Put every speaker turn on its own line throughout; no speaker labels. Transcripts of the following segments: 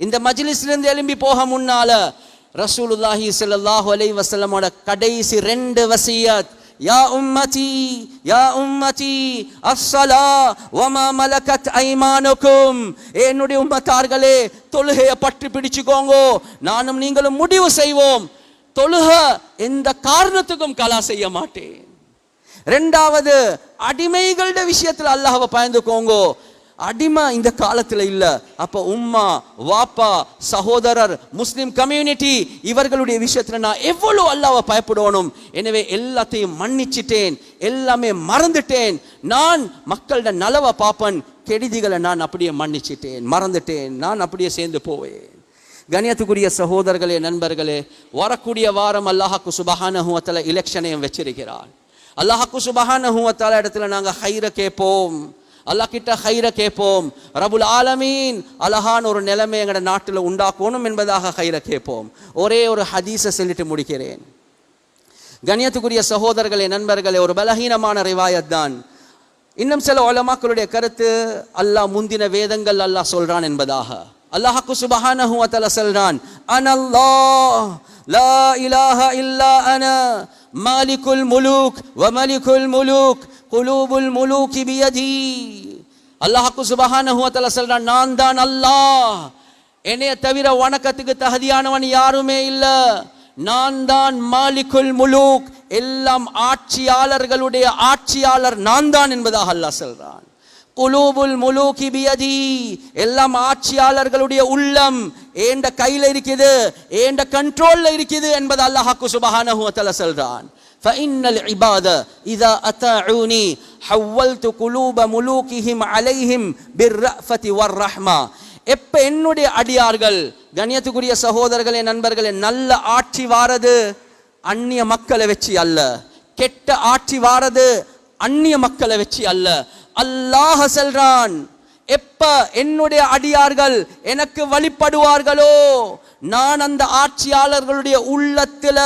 இந்த மஜ்லிஸ்லேருந்து எழும்பி போக முன்னால ரசூலுல்லாஹி ஸல்லல்லாஹு அலை வசலமோட கடைசி ரெண்டு வசியத் யா உம்மதி யா உம்மதி அஸ்ஸலா வமா மலகத் ஐமானுக்கும் என்னுடைய உம்மத்தார்களே தொழுகையை பற்றி பிடிச்சுக்கோங்கோ நானும் நீங்களும் முடிவு செய்வோம் தொழுக எந்த காரணத்துக்கும் கலா செய்ய மாட்டேன். ரெண்டாவது அடிமைகளோட விஷயத்தில் அல்லாஹவை பயந்துக்கோங்கோ அடிமை இந்த காலத்தில் இல்லை. அப்போ உம்மா வாப்பா சகோதரர் முஸ்லிம் கம்யூனிட்டி இவர்களுடைய விஷயத்துல நான் எவ்வளவு அல்லாவை பயப்படணும் எனவே எல்லாத்தையும் மன்னிச்சிட்டேன். எல்லாமே மறந்துட்டேன். நான் மக்களோட நலவை பார்ப்பேன் கெடுதிகளை நான் அப்படியே மன்னிச்சிட்டேன். மறந்துட்டேன். நான் அப்படியே சேர்ந்து போவேன். கணியத்துக்குரிய சகோதரர்களே நண்பர்களே வரக்கூடிய வாரம் அல்லாஹாக்கு சுபஹானஹுவத்தில் எலெக்ஷனையும் வச்சிருக்கிறார். அல்லாஹாக்கு சுபஹானஹுவத்தால இடத்துல நாங்கள் ஹைர கேட்போம். அல்லாஹ் கிட்ட ஹைர கேட்போம். ரபுல் ஆலமீன் அழகான ஒரு நிலைமை எங்கட நாட்டில் உண்டாக்கணும் என்பதாக ஹைர கேட்போம். ஒரே ஒரு ஹதீஸை சொல்லிட்டு முடிக்கிறேன். கணியத்துக்குரிய சகோதரர்களே நண்பர்களே ஒரு பலகீனமான ரிவாயத் தான். இன்னும் சில உலமாக்களுடைய கருத்து அல்லாஹ் முந்தின வேதங்கள் அல்லாஹ் சொல்றான் என்பதாக. அல்லாஹாக்கு சுபஹானஹு வ சொல்றான் அனல்லாஹ் லா இலாஹ இல்லா அன மாலிகுல் முலூக் வ மலிகுல் முலூக். குலூபுல் முலூகி பியதி. அல்லாஹ்க்கு சுபஹானஹுவத்தல வ சொல்றான் நான் தான் அல்லாஹ். என்னைய தவிர வணக்கத்துக்கு தகுதியானவன் யாருமே இல்ல. நான் தான் மாலிகுல் முலூக். எல்லாம் ஆட்சியாளர்களுடைய ஆட்சியாளர் நான் தான் என்பதாக அல்லாஹ் சொல்றான். குலூபுல் முலூகி பியதி. எல்லாம் ஆட்சியாளர்களுடைய உள்ளம் ஏண்ட கையில இருக்குது ஏண்ட கண்ட்ரோல்ல இருக்குது என்பது அல்லாஹாக்கு சுபஹானஹுவத்தல வ சொல்றான். فإن العباد إذا أطاعوني حولت قلوب ملوكهم عليهم بالرأفة والرحمة எப்ப என்னுடைய அடியார்கள் கண்ணியத்துக்குரிய சகோதரர்களே நண்பர்களே நல்ல ஆட்சி வாரது அந்நிய மக்களை வச்சு அல்ல கெட்ட ஆட்சி வாரது அந்நிய மக்களை வச்சு அல்ல அல்லாஹ் செல்றான் எப்ப என்னுடைய அடியார்கள் எனக்கு வழிபடுவார்களோ நான் அந்த ஆட்சியாளர்களுடைய உள்ளத்துல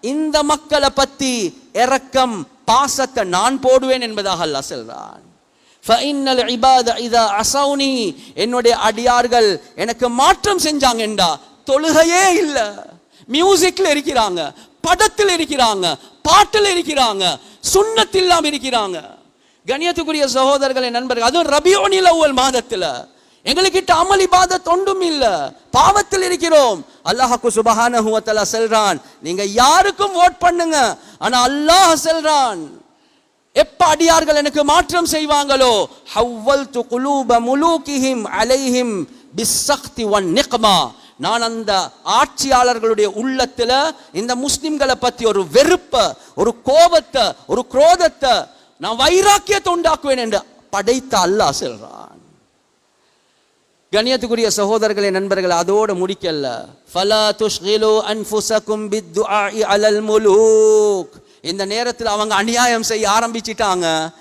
இந்த மக்களை பத்தி இரக்கம் பாசத்தை நான் போடுவேன் என்பதாக அல்லாஹ் சொல்றான். அசௌனி. என்னுடைய அடியார்கள் எனக்கு மாற்றம் செஞ்சாங்க என்றா? தொழுகையே இல்லை. மியூசிக்ல இருக்கிறாங்க படத்தில் இருக்கிறாங்க பாட்டில் இருக்கிறாங்க சுண்ணத்தில் இல்லாம இருக்கிறாங்க. கணியத்துக்குரிய சகோதரர்களை நண்பர்கள் அதுவும் ரபியோனில் ஒவ்வொரு மாதத்தில். எங்களுக்கிட்ட அமல் இபாதத் ஒன்றும் இல்ல. பாவத்தில் இருக்கிறோம். அல்லாஹ்க்கு சுபஹானஹு வ செல்றான் நீங்க யாருக்கும் ஓட் பண்ணுங்க. ஆனா அல்லாஹ் செல்றான் எப்ப அடியார்கள் எனக்கு மாற்றம் செய்வாங்களோ ஹவ்வல்து குலூப முலூகிஹிம் அலைஹிம் பிஸ்ஸக்தி ஒன் நிக்மா. நான் அந்த ஆட்சியாளர்களுடைய உள்ளத்துல இந்த முஸ்லிம்களை பத்தி ஒரு வெறுப்ப ஒரு கோபத்தை ஒரு குரோதத்தை நான் வைராக்கியத்தை உண்டாக்குவேன் என்று படைத்த அல்லாஹ் செல்றான். கண்ணியத்துக்குரிய சகோதரர்களே நண்பர்கள் அதோட முடிக்கல ஃபலா துஷ்கிலு அன்ஃபுசக்கும் பித்துஆஇ அலல் முலூக். இந்த நேரத்தில் அவங்க அநியாயம் செய்ய ஆரம்பிச்சிட்டாங்க.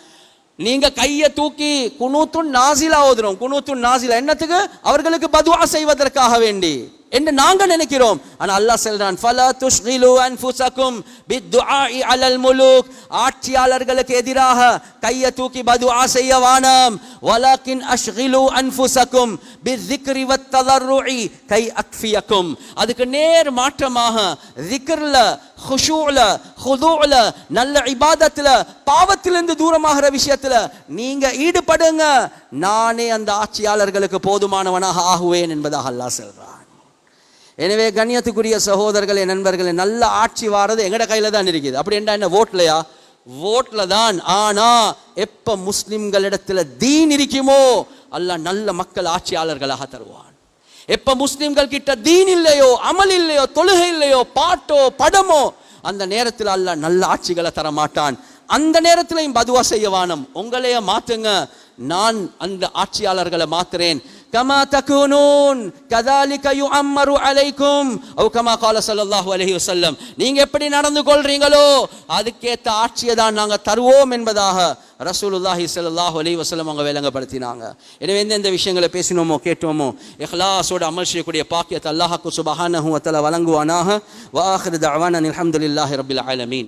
நீங்க கையை தூக்கி குனூத்துன் நாசிலா ஓதுறோம். குனூத்துன் நாசிலா என்னத்துக்கு? அவர்களுக்கு பதுவா செய்வதற்காக வேண்டி. என்று நாங்கள் நினைக்கிறோம். ஆனால் அல்லாஹ் சொல்றான் ஃபலா துஷ்கிலு அன்ஃபுசக்கும் பித்துஆஇ அலல் முலூக். ஆட்சியாளர்களுக்கு எதிராக கையை தூக்கி பதுஆ செய்ய வானம். வலக்கின் அஷ்கிலு அன்ஃபுசக்கும் பிஸ்ஸிக்ரி வத்ததர்ருஇ கை அக்ஃபியக்கும். அதுக்கு நேர் மாற்றமாக திக்ர்ல ஹுஷூல ஹுதூல நல்ல இபாதத்துல பாவத்திலிருந்து தூரமாகிற விஷயத்துல நீங்க ஈடுபடுங்க. நானே அந்த ஆட்சியாளர்களுக்கு போதுமானவனாக ஆகுவேன் என்பதாக அல்லாஹ் செல்றான். எனவே கண்ணியத்துக்குரிய சகோதரர்களே நண்பர்களே நல்ல ஆட்சி வாரது எங்கட கையில தான் இருக்குது. அப்படி என்ன என்ன ஓட்லையா ஓட்ல தான். ஆனா எப்ப முஸ்லிம்களிடத்துல தீன் இருக்குமோ அல்ல நல்ல மக்கள் ஆட்சியாளர்களாக தருவான். எப்ப முஸ்லிம்கள் கிட்ட தீன் இல்லையோ அமல் இல்லையோ தொழுகை இல்லையோ பாட்டோ படமோ அந்த நேரத்தில் அல்ல நல்ல ஆட்சிகளை தர மாட்டான் அந்த நேரத்திலையும் பதுவா செய்ய வானம். உங்களைய மாத்துங்க. நான் அந்த ஆட்சியாளர்களை மாத்துறேன். كما تكونون. كذلك يعمر عليكم. او كما قال صلى الله عليه وسلم. நீங்க எப்படி நடந்து கொள்றீங்களோ அதுக்கேத்த ஆட்சியை தான் நாங்க தருவோம் என்பதாக ரசூலுல்லாஹி ஸல்லல்லாஹு அலைஹி வஸல்லம் அவங்க விளங்கப்படுத்தினாங்க. எனவே எந்தெந்த விஷயங்களை பேசினோமோ கேட்டோமோ இஹ்லாஸோட அமல் செய்யக்கூடிய பாக்கியத்தை அல்லாஹ்க்கு சுபஹானஹு வ தஆலா வழங்குவானாக. வ ஆஹிரு தஅவானா அல்ஹம்துலில்லாஹி ரப்பில் ஆலமீன்.